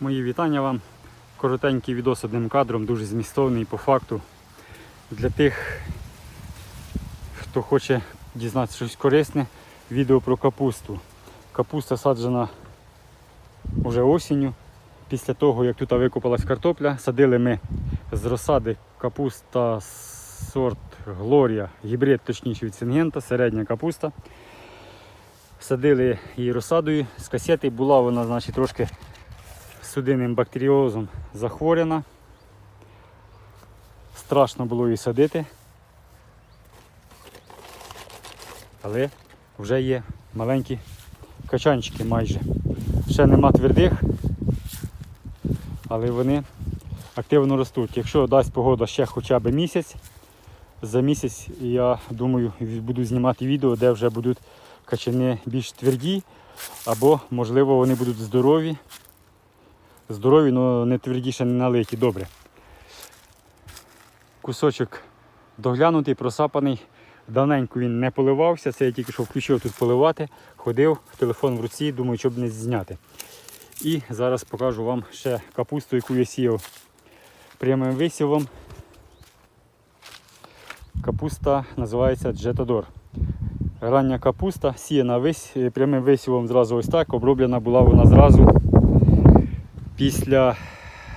Мої вітання вам. Коротенький відос одним кадром, дуже змістовний по факту. Для тих, хто хоче дізнатися щось корисне, відео про капусту. Капуста саджена вже осінню. Після того, як тут викопалась картопля, садили ми з розсади капуста сорт Глорія, гібрид точніше від Сингента, середня капуста. Садили її розсадою з касети. Була вона значить, трошки судинним бактеріозом захворена. Страшно було її садити. Але вже є маленькі качанчики майже. Ще нема твердих, але вони активно ростуть. Якщо дасть погода ще хоча б місяць, за місяць я думаю буду знімати відео, де вже будуть качани більш тверді, або можливо вони будуть здорові. Здорові, але не твердіше не налиті. Добре. Кусочок доглянутий, просапаний. Давненько він не поливався. Це я тільки що включив тут поливати. Ходив, телефон в руці, думаю, щоб не зняти. І зараз покажу вам ще капусту, яку я сіяв прямим висівом. Капуста називається Джетадор. Рання капуста сіяна вись, прямим висівом зразу ось так. Оброблена була вона зразу після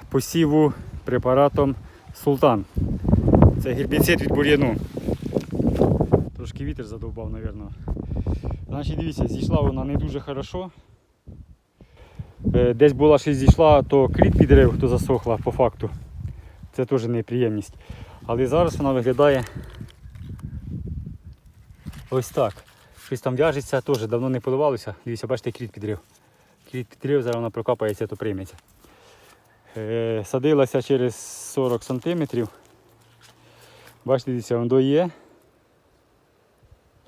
посіву препаратом Султан. Це гербіцид від бур'яну. Трошки вітер задовбав, мабуть. Значить, дивіться, зійшла вона не дуже хорошо. Е, Десь була ще зійшла, то кріт підрив, то засохла по факту. Це теж неприємність. Але зараз вона виглядає ось так. Щось там в'яжеться, теж давно не поливалося. Дивіться, бачите, кріт підрив. Підрив, зараз вона прокапається, то прийметься. Е, Садилася через 40 см. Бачите, дивіться, воно є.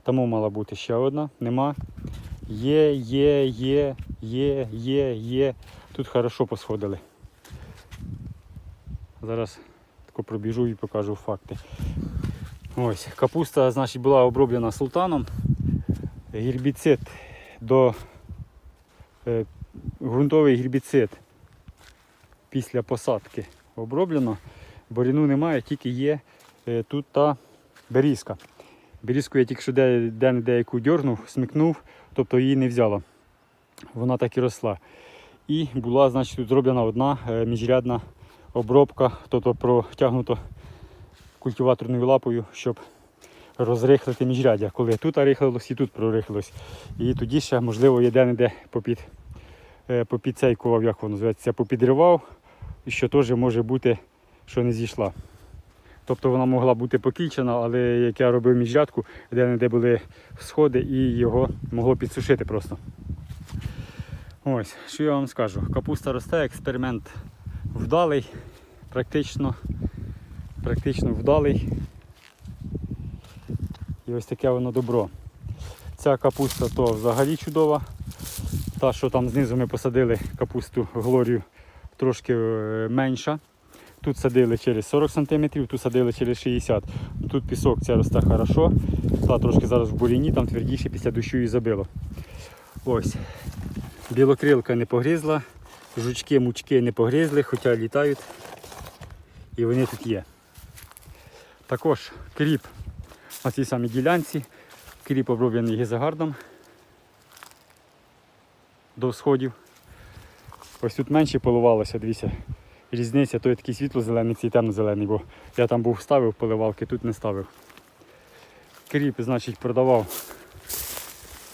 Тому мала бути ще одна, нема. Є, є, є, є, є, є. Тут хорошо посходили. Зараз тако пробіжу і покажу факти. Ось, капуста, значить, була оброблена султаном. Гербіцид до ґрунтовий гербіцид після посадки оброблено. Боріну немає, тільки є е, тут та берізка. Берізку я тільки що де- де-не-де дьорнув, смикнув, тобто її не взяла. Вона так і росла. І була, значить, зроблена одна е, міжрядна обробка, тобто протягнуто культиваторною лапою, щоб розрихлити міжряддя. Коли тут рихлилось і тут прорихлилось. І тоді ще, можливо, є де-не-де попід, е, попідцейкував, як воно називається, попідривав, і що теж може бути, що не зійшла. Тобто вона могла бути покінчена, але як я робив міжрядку, де-не-де були сходи і його могло підсушити просто. Ось, що я вам скажу. Капуста росте, експеримент вдалий, практично, практично вдалий. І ось таке воно добро. Ця капуста то взагалі чудова. Та, що там знизу ми посадили капусту Глорію трошки е, менша. Тут садили через 40 см, тут садили через 60 Тут пісок ця росте хорошо. Та трошки зараз в буріні, там твердіше після дощу і забило. Ось. Білокрилка не погризла, жучки, мучки не погризли, хоча літають. І вони тут є. Також кріп на цій самій ділянці. Кріп оброблений гізагардом до сходів. Ось тут менше поливалося, дивіться. Різниця, той такий світло-зелений, цей темно-зелений, бо я там був ставив поливалки, тут не ставив. Кріп, значить, продавав.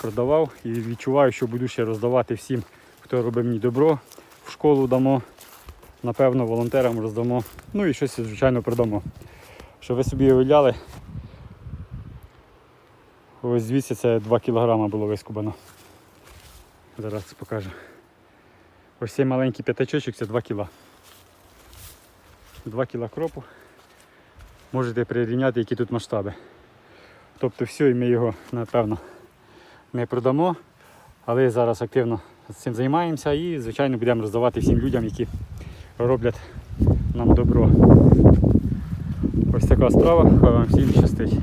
Продавав і відчуваю, що буду ще роздавати всім, хто робив мені добро. В школу дамо, напевно, волонтерам роздамо. Ну і щось, звичайно, продамо. Щоб ви собі уявляли, ось звідси це 2 кг було вискубано. Зараз це покажу. Ось цей маленький п'ятачочок це 2 кг. 2 кг кропу. Можете прирівняти, які тут масштаби. Тобто все, і ми його, напевно, не продамо, але зараз активно цим займаємося і, звичайно, будемо роздавати всім людям, які роблять нам добро. Ось така справа, хай вам всім щастить.